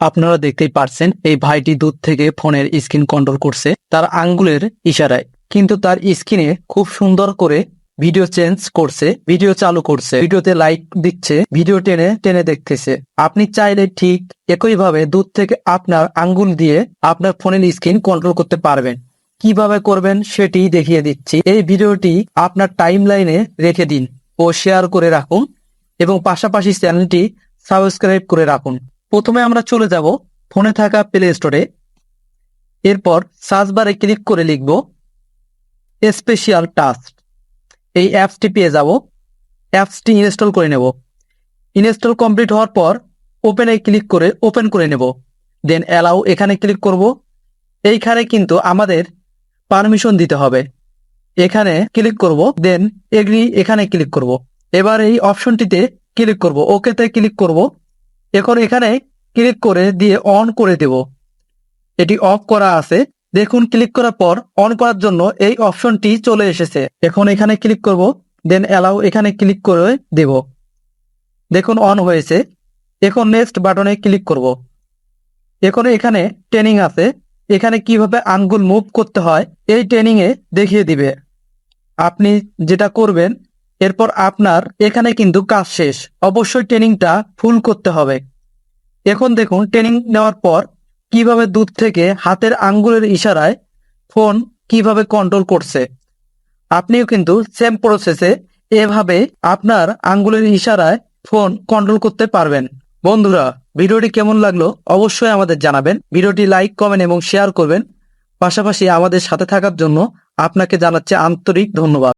আপনারা দেখতেই পারছেন, এই ভাইটি দূর থেকে ফোনের স্ক্রিন কন্ট্রোল করছে, তার আঙ্গুলের ইশারায়। কিন্তু তার স্ক্রিনে খুব সুন্দর করে ভিডিও চেঞ্জ করছে ভিডিও চালু করছে, ভিডিওতে লাইক দিচ্ছে ভিডিও টেনে টেনে দেখতেছে। আপনি চাইলে ঠিক একইভাবে দূর থেকে আপনার আঙ্গুল দিয়ে আপনার ফোনের স্ক্রিন কন্ট্রোল করতে পারবেন। কীভাবে করবেন সেটি দেখিয়ে দিচ্ছি। এই ভিডিওটি আপনার টাইম লাইনে রেখে দিন ও শেয়ার করে রাখুন এবং পাশাপাশি চ্যানেলটি সাবস্ক্রাইব করে রাখুন। প্রথমে আমরা চলে যাব ফোনে থাকা প্লে স্টোরে এরপর সার্চ বারে ক্লিক করে লিখব স্পেশাল টাস্ক এই অ্যাপসটি পেয়ে যাব। অ্যাপসটি ইনস্টল করে নেব। ইনস্টল কমপ্লিট হওয়ার পর ওপেনে ক্লিক করে ওপেন করে নেব। দেন অ্যালাউ এখানে ক্লিক করব। এইখানে কিন্তু আমাদের পারমিশন দিতে হবে। এখানে ক্লিক করব দেন এগ্রি এখানে ক্লিক করব। এবার এই অপশনটিতে ক্লিক করব। ওকেতে ক্লিক করব। এখন এখানে ক্লিক করে দিয়ে অন করে দেব। এটি অফ করা আছে। দেখুন ক্লিক করার পর অন করার জন্য এই অপশনটি চলে এসেছে। এখন এখানে ক্লিক করব দেন অ্যালাউ এখানে ক্লিক করে দেব। দেখুন অন হয়েছে। এখন নেক্সট বাটনে ক্লিক করব। এখন এখানে ট্রেনিং আছে। এখানে কীভাবে আঙ্গুল মুভ করতে হয়, এই ট্রেনিংয়ে দেখিয়ে দিবে। আপনি যেটা করবেন এরপর আপনার এখানে কিন্তু কাজ শেষ। অবশ্যই ট্রেনিংটা ফুল করতে হবে। এখন দেখুন, ট্রেনিং নেওয়ার পর কীভাবে দূর থেকে হাতের আঙ্গুলের ইশারায় ফোন কীভাবে কন্ট্রোল করছে। আপনিও কিন্তু সেম প্রসেসে এভাবে আপনার আঙ্গুলের ইশারায় ফোন কন্ট্রোল করতে পারবেন। বন্ধুরা, ভিডিওটি কেমন লাগল অবশ্যই আমাদের জানাবেন। ভিডিওটি লাইক কমেন্ট এবং শেয়ার করবেন। পাশাপাশি আমাদের সাথে থাকার জন্য আপনাকে জানাচ্ছে আন্তরিক ধন্যবাদ।